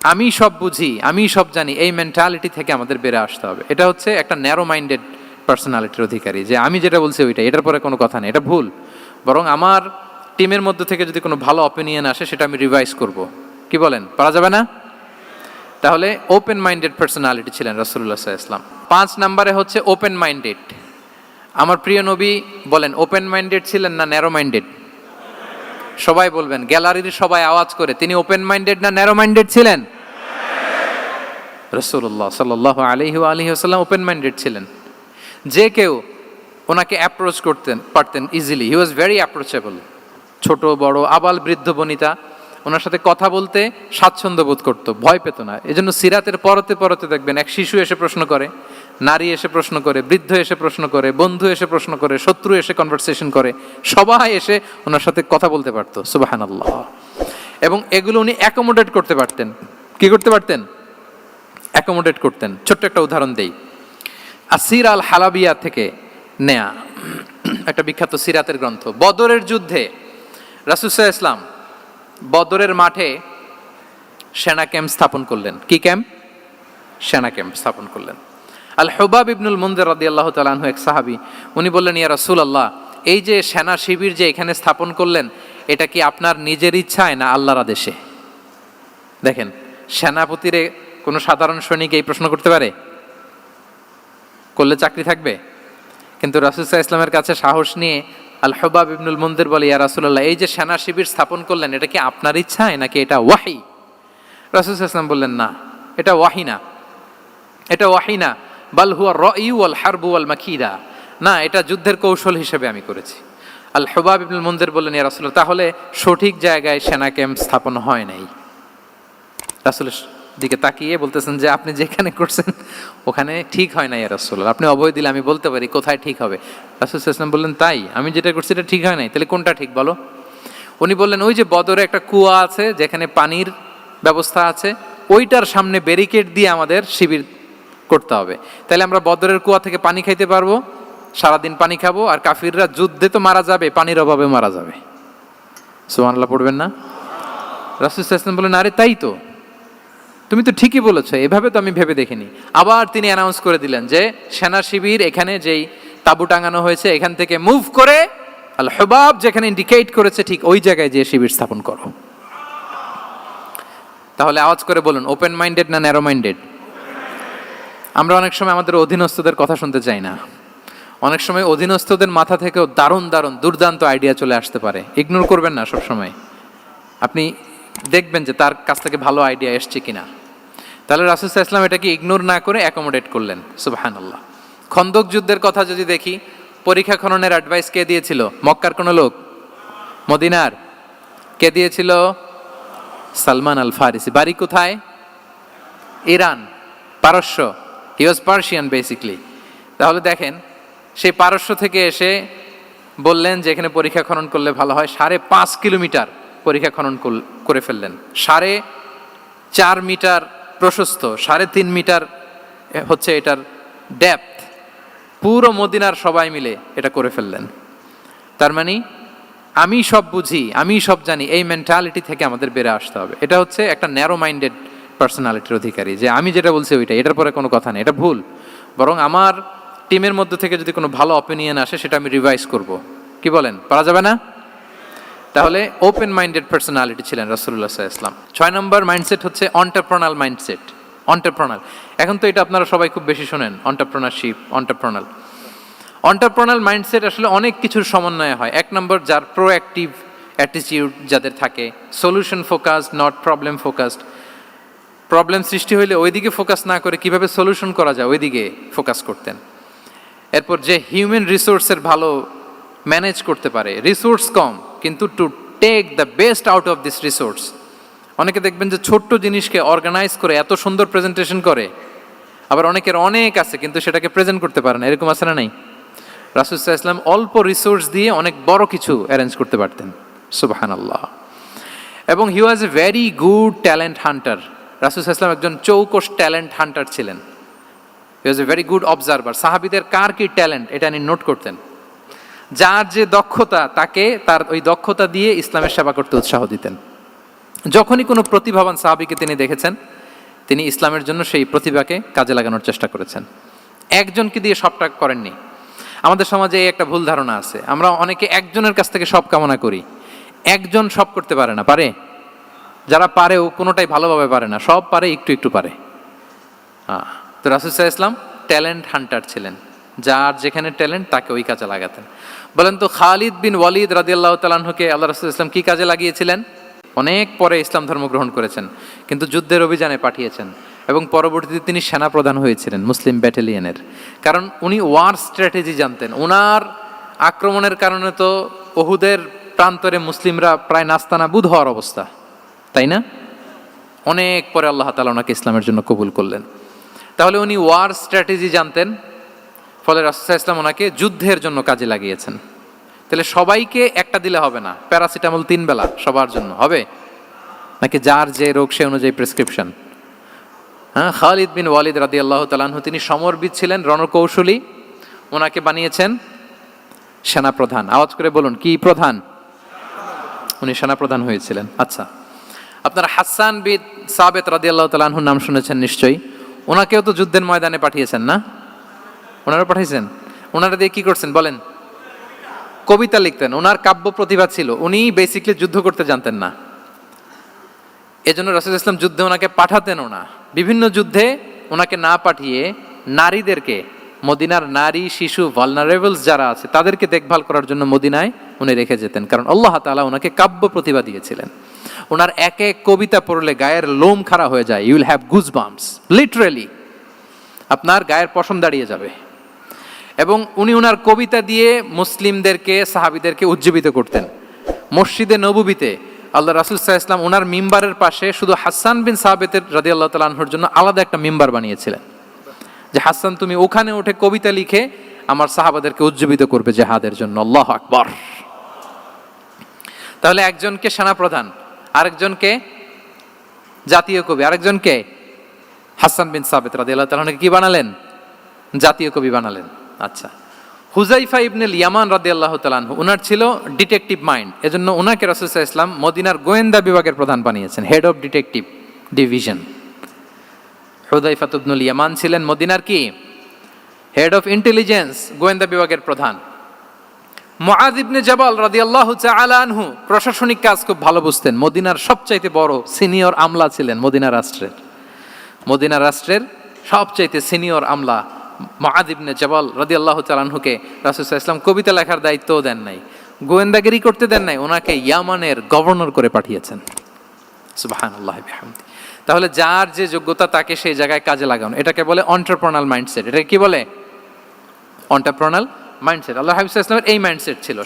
আমি সব বুঝি, আমি সব জানি, এই মেন্টালিটি থেকে আমাদের বেড়ে আসতে হবে। এটা হচ্ছে একটা ন্যারো মাইন্ডেড পার্সোনালিটির অধিকারী, যে আমি যেটা বলছি ওইটা এটার পরে কোনো কথা নেই, এটা ভুল। বরং আমার টিমের মধ্যে থেকে যদি কোনো ভালো অপিনিয়ন আসে, সেটা আমি রিভাইজ করব। কি বলেন, পারা যাবে না? তাহলে ওপেন মাইন্ডেড পার্সোনালিটি ছিলেন রসুল্লাহ ইসলাম পাঁচ নাম্বারে হচ্ছে ওপেন মাইন্ডেড আমার প্রিয় নবী বলেন ওপেন মাইন্ডেড ছিলেন না ন্যারো মাইন্ডেড সবাই বলবেন, গ্যালারির সবাই আওয়াজ করে, তিনি ওপেন মাইন্ডেড না ন্যারো মাইন্ডেড ছিলেন? রসুল্লাহ সাল্লাহ আলহি আলহি আসাল্লাম ওপেন মাইন্ডেড ছিলেন। যে কেউ ওনাকে অ্যাপ্রোচ করতেন, পারতেন easily he was very approachable ছোট, বড়, আবাল বৃদ্ধ বনিতা, ওনার সাথে কথা বলতে স্বাচ্ছন্দ্য বোধ করতো, ভয় পেত না। এই জন্য সিরাতের পরতে পরতে দেখবেন, এক শিশু এসে প্রশ্ন করে নারী এসে প্রশ্ন করে, বৃদ্ধ এসে প্রশ্ন করে, বন্ধু এসে প্রশ্ন করে, শত্রু এসে কনভারসেশন করে, সবাই এসে ওনার সাথে কথা বলতে পারতো সুবাহান আল্লাহ এবং এগুলো উনি অ্যাকোমোডেট করতে পারতেন। কি করতে পারতেন? অ্যাকোমোডেট করতেন। ছোট্ট একটা উদাহরণ দেই। আসির আল হালাবিয়া থেকে নেয়া, একটা বিখ্যাত সিরাতের গ্রন্থ। বদরের যুদ্ধে রাসুসাহ ইসলাম বদরের মাঠে সেনা ক্যাম্প স্থাপন করলেন। কি ক্যাম্প? সেনা ক্যাম্প স্থাপন করলেন। আল হবাব ইবনুল মন্দির রাদি আল্লাহ তালাহু এক সাহাবি, উনি বললেন, ইয়া রাসুল আল্লাহ এই যে সেনা শিবির যে এখানে স্থাপন করলেন, এটা কি আপনার নিজের ইচ্ছায় না আল্লাহর আদেশে? দেখেন, সেনাপতিরে কোনো সাধারণ সৈনিক এই প্রশ্ন করতে পারে? করলে চাকরি থাকবে? কিন্তু রাসুসাহ ইসলামের কাছে সাহস নিয়ে আল হবাব ইবনুল মন্দির বলে, ইয়া রাসুল্লাহ এই যে সেনা শিবির স্থাপন করলেন, এটা কি আপনার ইচ্ছায় নাকি এটা ওয়াহি? রাসুসাহ ইসলাম বললেন, না, এটা ওয়াহি না। এটা ওয়াহি না। বাল হুয়া র ইউ আল হারবু আল মাকিদা। না, এটা যুদ্ধের কৌশল হিসেবে আমি করেছি। আল হবাব ইবনুল মন্দির বললেন, ইয়া রাসুল্লাহ তাহলে সঠিক জায়গায় সেনা ক্যাম্প স্থাপন হয় নাই। রাসুলের দিকে তাকিয়ে বলতেছেন যে, আপনি যেখানে করছেন, ওখানে ঠিক হয় না, ইয়া রাসুল আপনি অভয় দিলে আমি বলতে পারি কোথায় ঠিক হবে। রাসুল ইসলাম বললেন, তাই, আমি যেটা করছি এটা ঠিক হয় নাই, তাহলে কোনটা ঠিক বলো? উনি বললেন, ওই যে বদরে একটা কুয়া আছে, যেখানে পানির ব্যবস্থা আছে, ওইটার সামনে ব্যারিকেড দিয়ে আমাদের শিবির করতে হবে। তাহলে আমরা বদরের কুয়া থেকে পানি খাইতে পারব, সারাদিন পানি খাব, আর কাফিররা যুদ্ধে তো মারা যাবে, পানির অভাবে মারা যাবে। সোমানলা পড়বেন না? রাসুল ইসলাম বললেন আরে তাই তো। তুমি তো ঠিকই বলেছ, এভাবে তো আমি ভেবে দেখিনি। আবার তিনি অ্যানাউন্স করে দিলেন যে, সেনা শিবির এখানে যেই তাবু টাঙানো হয়েছে, এখান থেকে মুভ করে আল হবাব যেখানে ইন্ডিকেট করেছে, ঠিক ওই জায়গায় যে শিবির স্থাপন করো। তাহলে আওয়াজ করে বলুন ওপেন মাইন্ডেড না ন্যারো মাইন্ডেড আমরা অনেক সময় আমাদের অধীনস্থদের কথা শুনতে চাই না। অনেক সময় অধীনস্থদের মাথা থেকেও দারুণ দারুণ, দুর্দান্ত আইডিয়া চলে আসতে পারে। ইগনোর করবেন না সব সময় আপনি দেখবেন যে তার কাছ থেকে ভালো আইডিয়া এসছে কিনা। তাহলে রাসুসাহ ইসলাম এটাকে ইগনোর না করে অ্যাকোমোডেট করলেন। সুবাহান আল্লাহ খন্দক যুদ্ধের কথা যদি দেখি, পরীক্ষা খননের অ্যাডভাইস কে দিয়েছিল? মক্কার কোনো লোক? মদিনার? কে দিয়েছিল? সালমান আল ফারিসি বাড়ি কোথায়? ইরান। পারস্য। হি ওয়াজ পার্সিয়ান বেসিকলি তাহলে দেখেন, সেই পারস্য থেকে এসে বললেন যে এখানে পরীক্ষা খনন করলে ভালো হয়। সাড়ে পাঁচ কিলোমিটার পরীক্ষা খনন করে ফেললেন। সাড়ে চার মিটার প্রশস্ত, সাড়ে তিন মিটার হচ্ছে এটার ডেপথ পুরো মদিনার সবাই মিলে এটা করে ফেললেন। তার মানে আমি সব বুঝি, আমি সব জানি, এই মেন্টালিটি থেকে আমাদের বেড়ে আসতে হবে। এটা হচ্ছে একটা ন্যারো মাইন্ডেড পার্সোনালিটির অধিকারী, যে আমি যেটা বলছি ওইটা এটার পরে কোনো কথা নেই, এটা ভুল। বরং আমার টিমের মধ্যে থেকে যদি কোনো ভালো অপিনিয়ন আসে, সেটা আমি রিভাইজ করব। কি বলেন? পারা যাবে না? তাহলে ওপেন মাইন্ডেড পার্সোনালিটি ছিলেন রসুল্লাহ ইসলাম ছয় নম্বর মাইন্ডসেট হচ্ছে অন্টারপ্রনাল মাইন্ডসেট অন্টারপ্রনাল এখন তো এটা আপনারা সবাই খুব বেশি শোনেন অন্টারপ্রনারশিপ অন্টারপ্রনাল অন্টারপ্রনাল মাইন্ডসেট আসলে অনেক কিছুর সমন্বয় হয়। এক নম্বর, যার প্রোঅ্যাক্টিভ অ্যাটিটিউড যাদের থাকে। Solution focused not problem focused problem সৃষ্টি হইলে ওইদিকে ফোকাস না করে কীভাবে সলিউশন করা যায়, ওইদিকে ফোকাস করতেন। এরপর যে হিউম্যান রিসোর্সের ভালো ম্যানেজ করতে পারে রিসোর্স কম, কিন্তু to take the best out of this resource অনেকে দেখবেন যে ছোট্ট জিনিসকে অর্গানাইজ করে এত সুন্দর প্রেজেন্টেশন করে, আবার অনেকের অনেক আছে কিন্তু সেটাকে প্রেজেন্ট করতে পারে না, এরকম আছে না নাই? রাসুসাহ ইসলাম অল্প রিসোর্স দিয়ে অনেক বড় কিছু অ্যারেঞ্জ করতে পারতেন সুবাহান আল্লাহ এবং he was a very good talent hunter রাসুসাহ ইসলাম একজন চৌকস ট্যালেন্ট হান্টার ছিলেন। Was a very good observer সাহাবিদের কার কি ট্যালেন্ট? এটা তিনি নোট করতেন। যার যে দক্ষতা, তাকে তার ওই দক্ষতা দিয়ে ইসলামের সেবা করতে উৎসাহ দিতেন। যখনই কোনো প্রতিভাবান সাহাবিকে তিনি দেখেছেন, তিনি ইসলামের জন্য সেই প্রতিভাকে কাজে লাগানোর চেষ্টা করেছেন। একজনকে দিয়ে সবটা করেননি। আমাদের সমাজে এই একটা ভুল ধারণা আছে। আমরা অনেকে একজনের কাছ থেকে সব কামনা করি। একজন সব করতে পারে না, পারে? যারা পারেও কোনোটাই ভালোভাবে পারে না, সব পারে, একটু একটু পারে। হ্যাঁ তো রাসুসাহ ইসলাম ট্যালেন্ট হান্টার ছিলেন। যার যেখানে ট্যালেন্ট তাকে ওই কাজে লাগাতেন। বলেন তো খালিদ বিন ওয়ালিদ রাদিয়াল্লাহ তালাহুকে আল্লাহ রাসুল ইসলাম কি কাজে লাগিয়েছিলেন? অনেক পরে ইসলাম ধর্ম গ্রহণ করেছেন, কিন্তু যুদ্ধের অভিযানে পাঠিয়েছেন এবং পরবর্তীতে তিনি সেনাপ্রধান হয়েছিলেন মুসলিম ব্যাটালিয়নের। কারণ উনি ওয়ার স্ট্র্যাটেজি জানতেন। ওনার আক্রমণের কারণে তো ওহুদের প্রান্তরে মুসলিমরা প্রায় নাস্তানা বুধ হওয়ার অবস্থা। তাই না? অনেক পরে আল্লাহ তালা ওনাকে ইসলামের জন্য কবুল করলেন। তাহলে উনি ওয়ার স্ট্র্যাটেজি জানতেন, ফলে রাসুসাহ ইসলাম ওনাকে যুদ্ধের জন্য কাজে লাগিয়েছেন। তাহলে সবাইকে একটা দিলে হবে না, প্যারাসিটামল তিন বেলা সবার জন্য, হবে? নাকি যার যে রোগ সে অনুযায়ী প্রেসক্রিপশন? হ্যাঁ খালিদ বিন ওয়ালিদ রাদি আল্লাহ তালাহু তিনি সমরবিদ ছিলেন, রণকৌশলী। ওনাকে বানিয়েছেন সেনাপ্রধান। আওয়াজ করে বলুন, কি প্রধান? উনি সেনাপ্রধান হয়েছিলেন। আচ্ছা। আপনারা হাসান বিদ সাবেত রাদি আল্লাহ তালাহুর নাম শুনেছেন নিশ্চয়ই। ওনাকেও তো যুদ্ধের ময়দানে পাঠিয়েছেন না? ওনারা পাঠিয়েছেন? ওনারা দিয়ে কি করছেন বলেন? কবিতা লিখতেন। ওনার কাব্য প্রতিভা ছিল। উনি বেসিকলি যুদ্ধ করতে জানতেন না। এজন্য রসুল ইসলাম যুদ্ধে ওনাকে পাঠাতেনও না। বিভিন্ন যুদ্ধে ওনাকে না পাঠিয়ে নারীদেরকে, মদিনার নারী, শিশু ভালনারেবলস যারা আছে, তাদেরকে দেখভাল করার জন্য মদিনায় উনি রেখে যেতেন। কারণ আল্লাহ তালা ওনাকে কাব্য প্রতিভা দিয়েছিলেন। ওনার এক এক কবিতা পড়লে গায়ের লোম খাড়া হয়ে যায়। You'll have goose bumps literally আপনার গায়ের পশম দাঁড়িয়ে যাবে। এবং উনি ওনার কবিতা দিয়ে মুসলিমদেরকে, সাহাবিদেরকে উজ্জীবিত করতেন। মসজিদে নবুবিতে আল্লাহ রাসুল ইসলাম ওনার মিম্বারের পাশে শুধু হাসান বিন সাহাবেতের রাদি আল্লাহ তালাহর জন্য আলাদা একটা মিম্বার বানিয়েছিলেন। যে, হাসান, তুমি ওখানে উঠে কবিতা লিখে আমার সাহাবাদেরকে উজ্জীবিত করবে জেহাদের জন্য। আল্লাহ আকবর। তাহলে একজনকে সেনাপ্রধান, আরেকজনকে জাতীয় কবি, আরেকজনকে হাসান বিন সাবেত রাদি আল্লাহ তালাহকে কি বানালেন? জাতীয় কবি বানালেন। আচ্ছা। হুজাইফা ইবনুল ইয়ামান রাদি আল্লাহ তালানহু ওনার ছিল ডিটেকটিভ মাইন্ড, এজন্য ওনাকে রাসুলসাহ ইসলাম মদিনার গোয়েন্দা বিভাগের প্রধান বানিয়েছেন, হেড অফ ডিটেকটিভ ডিভিশন। হুজাইফাত ইবনুল ইয়ামান ছিলেন মদিনার কি? হেড অফ ইন্টেলিজেন্স, গোয়েন্দা বিভাগের প্রধান। মুআদ ইবনে জাবাল রাদিয়াল্লাহু আনহু প্রশাসনিক কাজ খুব ভালো বুঝতেন। মদিনার সবচাইতে বড় সিনিয়র আমলা ছিলেন মদিনা রাষ্ট্রের। মদিনা রাষ্ট্রের সবচাইতে সিনিয়র আমলা মাহাদ ইবনে জবাল রাদি আল্লাহ তালাহুকে রাসুসাহ ইসলাম কবিতা লেখার দায়িত্বও দেন নাই, গোয়েন্দাগিরি করতে দেন নাই, ওনাকে ইয়ামানের গভর্নর করে পাঠিয়েছেন। তাহলে যার যে যোগ্যতা তাকে সেই জায়গায় কাজে লাগানো। এটাকে বলে অন্টারপ্রনাল মাইন্ডসেট। এটা কি বলে? অন্টারপ্রনাল মাইন্ডসেট আল্লাহ হাবিব ইসলামের এই মাইন্ডসেট ছিল।